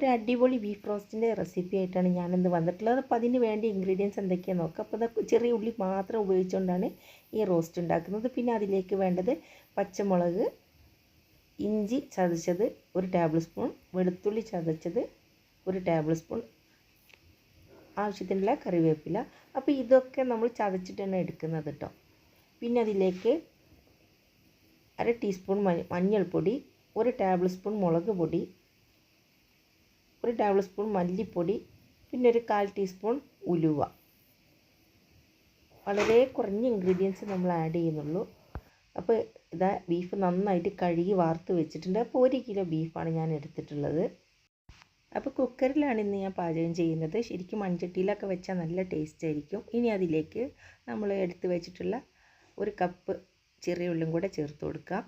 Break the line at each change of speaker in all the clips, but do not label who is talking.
ഒരു അടിപൊളി beef റോസ്റ്റിന്റെ recipe ആയിട്ടാണ് ഞാനിന്ന് വന്നിട്ടുള്ളത്. അപ്പോൾ അതിന് വേണ്ടി ഇൻഗ്രീഡിയൻസ് എന്തൊക്കെയാണെന്ന് നോക്കാം. അപ്പോൾ അത് ചെറിയ ഉള്ളി മാത്രം ഉപയോഗിച്ചുകൊണ്ടാണ് ഈ റോസ്റ്റ് ഉണ്ടാക്കുന്നത്. പിന്നെ അതിലേക്ക് വേണ്ടത് പച്ചമുളക് ഇഞ്ചി ചതച്ചത് ഒരു ടേബിൾ സ്പൂൺ വെളുത്തുള്ളി ചതച്ചത് ഒരു ടേബിൾ സ്പൂൺ ആവശ്യത്തിനുള്ള കറിവേപ്പില. അപ്പോൾ ഇതൊക്കെ നമ്മൾ ചതച്ചിട്ടാണ് എടുക്കുന്നത് കേട്ടോ. പിന്നെ അതിലേക്ക് അര ടീസ്പൂൺ മഞ്ഞൾപ്പൊടി ഒരു ടേബിൾ സ്പൂൺ മുളക് പൊടി ഒരു ടേബിൾ സ്പൂൺ മല്ലിപ്പൊടി പിന്നെ ഒരു കാൽ ടീസ്പൂൺ ഉലുവ. വളരെ കുറഞ്ഞ ഇൻഗ്രീഡിയൻസ് നമ്മൾ ആഡ് ചെയ്യുന്നുള്ളൂ. അപ്പോൾ ഇതാ ബീഫ് നന്നായിട്ട് കഴുകി വാർത്ത് വെച്ചിട്ടുണ്ട്. അപ്പോൾ ഒരു കിലോ ബീഫാണ് ഞാൻ എടുത്തിട്ടുള്ളത്. അപ്പോൾ കുക്കറിലാണ് ഇന്ന് ഞാൻ പാചകം ചെയ്യുന്നത്. ശരിക്കും മൺചട്ടിയിലൊക്കെ വെച്ചാൽ നല്ല ടേസ്റ്റ് ആയിരിക്കും. ഇനി അതിലേക്ക് നമ്മൾ എടുത്ത് വെച്ചിട്ടുള്ള ഒരു കപ്പ് ചെറിയ ഉള്ളും കൂടെ ചേർത്ത് കൊടുക്കാം.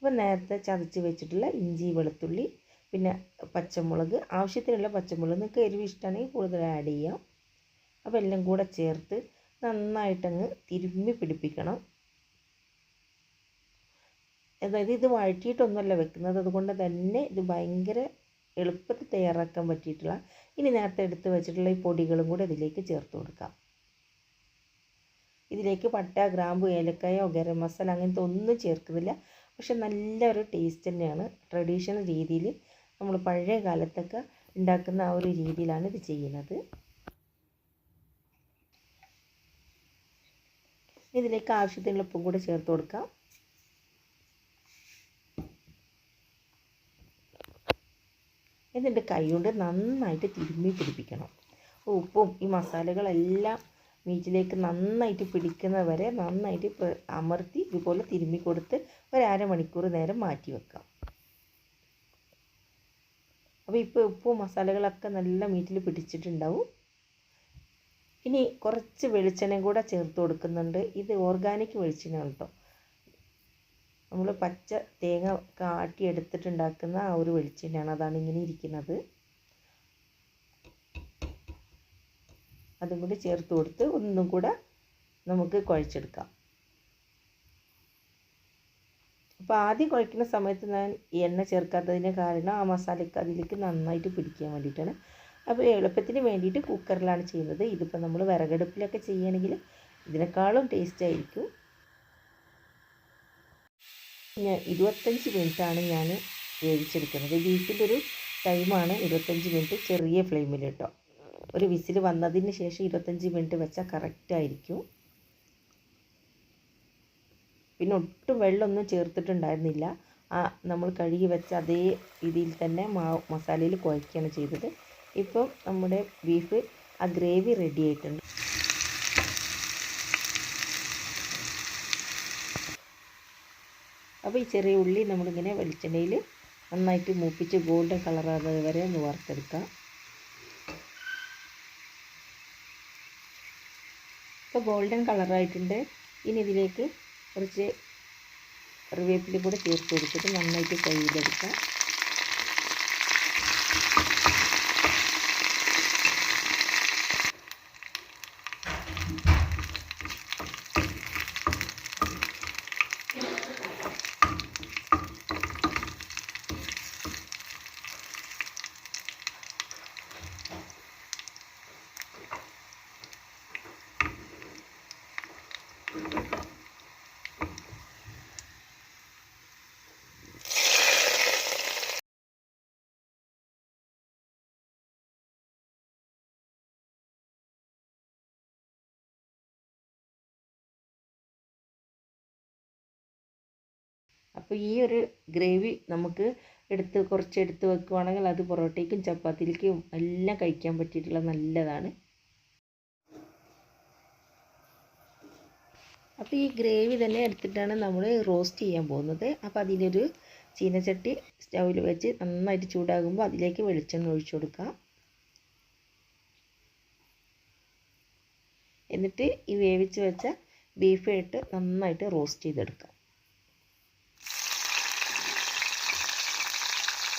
അപ്പോൾ നേരത്തെ ചതച്ച് വെച്ചിട്ടുള്ള ഇഞ്ചി വെളുത്തുള്ളി പിന്നെ പച്ചമുളക് ആവശ്യത്തിനുള്ള പച്ചമുളക് നിങ്ങൾക്ക് എരിവ് ഇഷ്ടമാണെങ്കിൽ കൂടുതൽ ആഡ് ചെയ്യാം. അപ്പോൾ എല്ലാം കൂടെ ചേർത്ത് നന്നായിട്ടങ്ങ് തിരുമ്മി പിടിപ്പിക്കണം. അതായത് ഇത് വഴറ്റിയിട്ടൊന്നുമല്ല വെക്കുന്നത്. അതുകൊണ്ട് തന്നെ ഇത് ഭയങ്കര എളുപ്പത്തിൽ തയ്യാറാക്കാൻ പറ്റിയിട്ടുള്ള ഇനി നേരത്തെ എടുത്ത് വെച്ചിട്ടുള്ള ഈ പൊടികളും കൂടെ ഇതിലേക്ക് ചേർത്ത് കൊടുക്കാം. ഇതിലേക്ക് പട്ട ഗ്രാമ്പു ഏലക്കായോ ഗരം മസാല അങ്ങനത്തെ ഒന്നും ചേർക്കുന്നില്ല. പക്ഷെ നല്ലൊരു ടേസ്റ്റ് തന്നെയാണ്. ട്രഡീഷണൽ രീതിയിൽ നമ്മൾ പഴയ കാലത്തൊക്കെ ഉണ്ടാക്കുന്ന ആ ഒരു രീതിയിലാണ് ഇത് ചെയ്യുന്നത്. ഇതിലേക്ക് ആവശ്യത്തിനുള്ള ഉപ്പും കൂടെ ചേർത്ത് കൊടുക്കാം. എന്നിട്ട് കൈ കൊണ്ട് നന്നായിട്ട് തിരുമ്മി പിടിപ്പിക്കണം. ഉപ്പും ഈ മസാലകളെല്ലാം മീറ്റിലേക്ക് നന്നായിട്ട് പിടിക്കുന്നത് വരെ നന്നായിട്ട് അമർത്തി ഇതുപോലെ തിരുമ്മി കൊടുത്ത് ഒരു അരമണിക്കൂർ നേരം മാറ്റി വെക്കാം. അപ്പോൾ ഇപ്പോൾ ഉപ്പും മസാലകളൊക്കെ നല്ല മീറ്റിൽ പിടിച്ചിട്ടുണ്ടാവും. ഇനി കുറച്ച് വെളിച്ചെണ്ണയും കൂടെ ചേർത്ത് കൊടുക്കുന്നുണ്ട്. ഇത് ഓർഗാനിക് വെളിച്ചെണ്ണ കേട്ടോ. നമ്മൾ പച്ച തേങ്ങ കാട്ടി എടുത്തിട്ടുണ്ടാക്കുന്ന ആ ഒരു വെളിച്ചെണ്ണയാണ്. അതാണ് ഇങ്ങനെ ഇരിക്കുന്നത്. അതും കൂടി ചേർത്ത് കൊടുത്ത് ഒന്നും കൂടെ നമുക്ക് കുഴച്ചെടുക്കാം. അപ്പോൾ ആദ്യം കുഴക്കുന്ന സമയത്ത് ഞാൻ എണ്ണ ചേർക്കാത്തതിന് കാരണം ആ മസാലയ്ക്ക് അതിലേക്ക് നന്നായിട്ട് പിടിക്കാൻ വേണ്ടിയിട്ടാണ്. അപ്പോൾ എളുപ്പത്തിന് വേണ്ടിയിട്ട് കുക്കറിലാണ് ചെയ്യുന്നത്. ഇതിപ്പോൾ നമ്മൾ വിറകടുപ്പിലൊക്കെ ചെയ്യുകയാണെങ്കിൽ ഇതിനേക്കാളും ടേസ്റ്റ് ആയിരിക്കും. ഞാൻ ഇരുപത്തഞ്ച് മിനിറ്റാണ് ഞാൻ വേവിച്ചെടുക്കുന്നത്. ബീഫിന്റെ ഒരു ടൈമാണ് ഇരുപത്തഞ്ച് മിനിറ്റ് ചെറിയ ഫ്ലെയിമിൽ കേട്ടോ ഒരു വിസിൽ വന്നതിന് ശേഷം ഇരുപത്തഞ്ച് മിനിറ്റ് വെച്ചാൽ കറക്റ്റായിരിക്കും പിന്നെ ഒട്ടും വെള്ളമൊന്നും ചേർത്തിട്ടുണ്ടായിരുന്നില്ല. ആ നമ്മൾ കഴുകി വെച്ച അതേ രീതിയിൽ തന്നെ മാവ് മസാലയിൽ കുഴയ്ക്കുകയാണ് ചെയ്തത്. ഇപ്പം നമ്മുടെ ബീഫ് ആ ഗ്രേവി റെഡി ആയിട്ടുണ്ട്. അപ്പോൾ ഈ ചെറിയ ഉള്ളി നമ്മളിങ്ങനെ വെളിച്ചെണ്ണയിൽ നന്നായിട്ട് മൂപ്പിച്ച് ഗോൾഡൻ കളറാകുന്നത് വരെ ഒന്ന് വറുത്തെടുക്കാം. ഇപ്പോൾ ഗോൾഡൻ കളറായിട്ടുണ്ട് ഇനി ഇതിലേക്ക് കുറച്ച് കറിവേപ്പില കൂടെ ചേർത്ത് കൊടുത്തിട്ട് നന്നായിട്ട് കഴുകിയെടുക്കാം. അപ്പോൾ ഈ ഒരു ഗ്രേവി നമുക്ക് എടുത്ത് കുറച്ച് എടുത്ത് വെക്കുവാണെങ്കിൽ അത് പൊറോട്ടയ്ക്കും ചപ്പാത്തിയിലേക്കും എല്ലാം കഴിക്കാൻ പറ്റിയിട്ടുള്ള നല്ലതാണ്. അപ്പോൾ ഈ ഗ്രേവി തന്നെ എടുത്തിട്ടാണ് നമ്മൾ റോസ്റ്റ് ചെയ്യാൻ പോകുന്നത്. അപ്പോൾ അതിലൊരു ചീനച്ചട്ടി സ്റ്റൗവിൽ വെച്ച് നന്നായിട്ട് ചൂടാകുമ്പോൾ അതിലേക്ക് വെളിച്ചെണ്ണ ഒഴിച്ചു കൊടുക്കാം. എന്നിട്ട് ഈ വേവിച്ച് വെച്ച ബീഫ് ഇട്ട് നന്നായിട്ട് റോസ്റ്റ് ചെയ്തെടുക്കാം.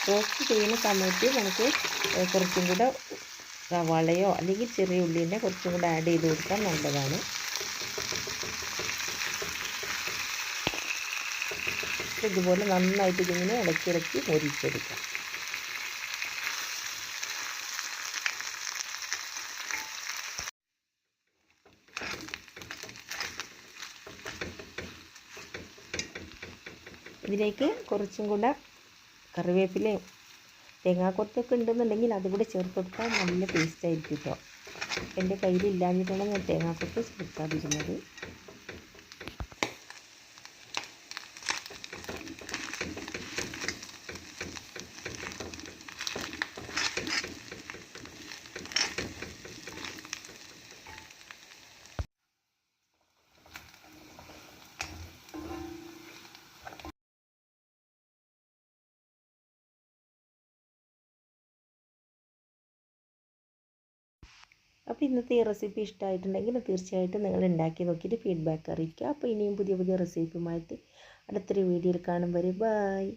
റോസ്റ്റ് ചെയ്യുന്ന സമയത്ത് നമുക്ക് കുറച്ചും കൂടെ സവാളയോ അല്ലെങ്കിൽ ചെറിയ ഉള്ളിനെ കുറച്ചും കൂടെ ആഡ് ചെയ്ത് കൊടുക്കാൻ നല്ലതാണ്. ഇതുപോലെ നന്നായിട്ട് ഇതിങ്ങനെ ഇളക്കി ഇളക്കി മൊരിച്ചെടുക്കാം. ഇതിലേക്ക് കുറച്ചും കൂടെ കറിവേപ്പിലയും തേങ്ങാക്കൊത്തൊക്കെ ഉണ്ടെന്നുണ്ടെങ്കിൽ അതും കൂടെ ചേർത്ത് കൊടുത്താൽ നല്ല ടേസ്റ്റ് ആയിരിക്കും കേട്ടോ എന്റെ കയ്യിൽ ഇല്ലാഞ്ഞിട്ടാണ് ഞാൻ തേങ്ങാക്കൊത്ത് ചേർക്കാതിരുന്നത്. അപ്പോൾ ഇന്നത്തെ ഈ റെസിപ്പി ഇഷ്ടമായിട്ടുണ്ടെങ്കിൽ തീർച്ചയായിട്ടും നിങ്ങൾ ഉണ്ടാക്കി നോക്കിയിട്ട് ഫീഡ്ബാക്ക് അറിയിക്കുക. അപ്പോൾ ഇനിയും പുതിയ പുതിയ റെസിപ്പിയുമായിട്ട് അടുത്തൊരു വീഡിയോയിൽ കാണും വരെ. ബായ്